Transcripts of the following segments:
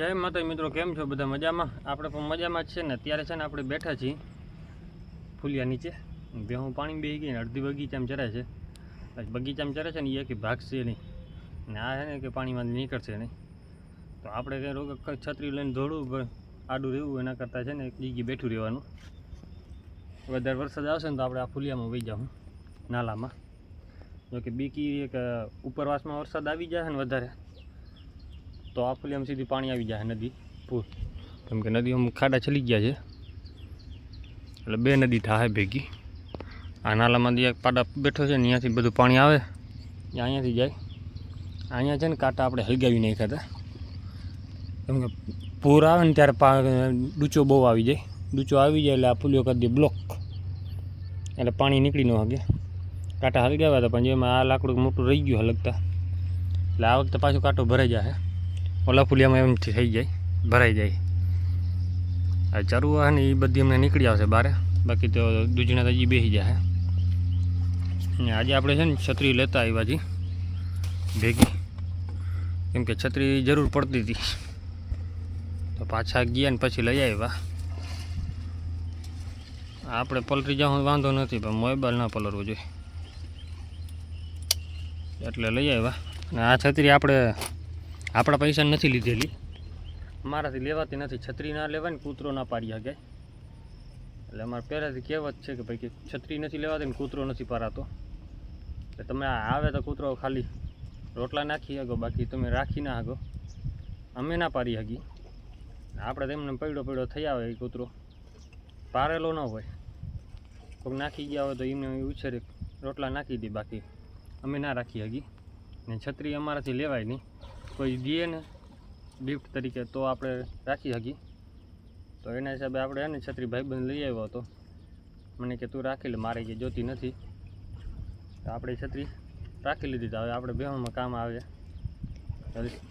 જય માતા મિત્રો, કેમ છો? બધા મજામાં? આપણે પણ મજામાં જ છે ને, અત્યારે છે ને આપણે બેઠા છીએ ફૂલિયા નીચે. ભેહું પાણી બેસી ગઈ ને, અડધી બગીચામાં ચરે છે. પછી બગીચામાં ચરે છે ને એ કે ભાગશે નહીં. ને આ છે ને કે પાણીમાં નીકળશે નહીં. તો આપણે કંઈ રોગ છત્રી લઈને દોડવું આડું રહેવું એના કરતાં છે ને, એક જગ્યાએ બેઠું રહેવાનું. વધારે વરસાદ આવશે ને, તો આપણે આ ફૂલિયામાં વહી જાઉં નાલામાં. જોકે બીકી એક ઉપરવાસમાં વરસાદ આવી જાય ને વધારે. તો આ ફૂલિયામાં સીધી પાણી આવી જાય નદી. પૂર. કેમ કે નદીઓમાં ખાડા ચલી ગયા છે. એટલે બે નદી થાય ભેગી. આ નાલામાંથી એક પાડા બેઠો છે ને અહીંયાથી બધું પાણી આવે. એ અહીંયાથી જાય. અહીંયા છે ને કાંટા આપણે હલગાવી નાખ્યા હતા. કેમ કે પૂર આવે ને ત્યારે પા ડૂચો બહુ આવી જાય. ડૂચો આવી જાય એટલે આ ફૂલીઓ કરી દે બ્લોક. એટલે પાણી નીકળી ન શકે કાંટા હલગાવ્યા હતા પણ જેમાં આ લાકડું મોટું રહી ગયું હલગતા. એટલે આ વખતે પાછું કાંટો ભરાઈ જાય ઓલા ફૂલિયામાં એમથી થઈ જાય, ભરાઈ જાય. આ ચરવા ને એ બધી અમને નીકળી આવશે બારે, બાકી તો દૂજણા તો એ બેસી જાય. ને આજે આપણે છે ને છત્રી લેતા આવ્યા છીએ ભેગી. કેમ કે છત્રી જરૂર પડતી હતી. તો પાછા ગયા ને પછી લઈ આવ્યા. આપણે પલરી જાઉં વાંધો નથી, પણ મોબાઈલ ના પલરવું જોઈએ. એટલે લઈ આવ્યા. અને આ છત્રી આપણે આપણા પૈસા નથી લીધેલી. મારાથી લેવાતી નથી. છત્રી ના લેવાય ને કૂતરો ના પાડી શકે. એટલે અમારે પહેલાંથી કહેવત છે કે ભાઈ છત્રી નથી લેવાતી ને કૂતરો નથી પારાતો. એટલે તમે આવે તો કૂતરો ખાલી રોટલા નાખી શકો બાકી તમે રાખી ના શકો અમે ના પાડી શકી આપણે તેમને પડ્યો પડ્યો આવે એ કૂતરો. પારેલો ન હોય. કોઈક નાખી ગયા હોય તો એમને ઉછેરે રોટલા નાખી દે બાકી. અમે ના રાખી શકી ને છત્રી અમારાથી લેવાય નહીં. કોઈ દે ને ગિફ્ટ તરીકે તો આપણે રાખી શકીએ. તો એના હિસાબે આપણે એને છત્રી ભાઈબંધ લઈ આવ્યો હતો. મને કે તું રાખી લે, મારે કે જોતી નથી. તો આપણે છત્રી રાખી લીધી હવે આપણે બેવામાં કામ આવે.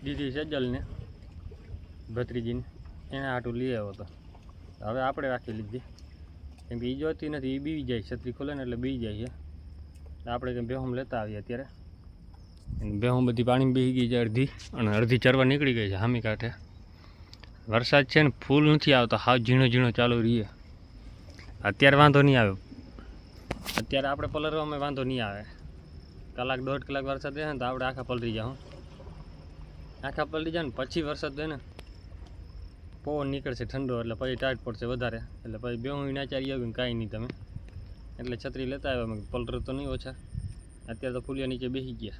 દીદી સજ્જલને ભત્રીજીને એના હાટું લઈ આવ્યો હતો. હવે આપણે રાખી લીધી. કેમ કે એ જોતી નથી એ બી જાય, છત્રી ખોલે ને એટલે બી જાય છે. આપણે કંઈ બેહમ લેતા આવીએ અત્યારે. બેહું બધી પાણી બેસી ગઈ છે અડધી અને અડધી ચરવા નીકળી ગઈ છે હામી કાંઠે. વરસાદ છે ને ફૂલ નથી આવતો, હાવ ઝીણો ઝીણો ચાલુ રહીએ. અત્યારે વાંધો નહીં આવ્યો અત્યારે આપણે પલરવામાં વાંધો નહીં આવે. કલાક દોઢ કલાક વરસાદ રહે ને તો આપણે આખા પલરી જાઉં આખા પલરી જાય ને પછી વરસાદ રહે ને પવન નીકળશે ઠંડો એટલે પછી ટાઈટ પડશે વધારે. એટલે પછી બે હું નાચારી આવ્યું કાંઈ નહીં તમે. એટલે છત્રી લેતા આવ્યા, પલર તો નહીં ઓછા. અત્યારે તો ફૂલિયા નીચે બેસી ગયા.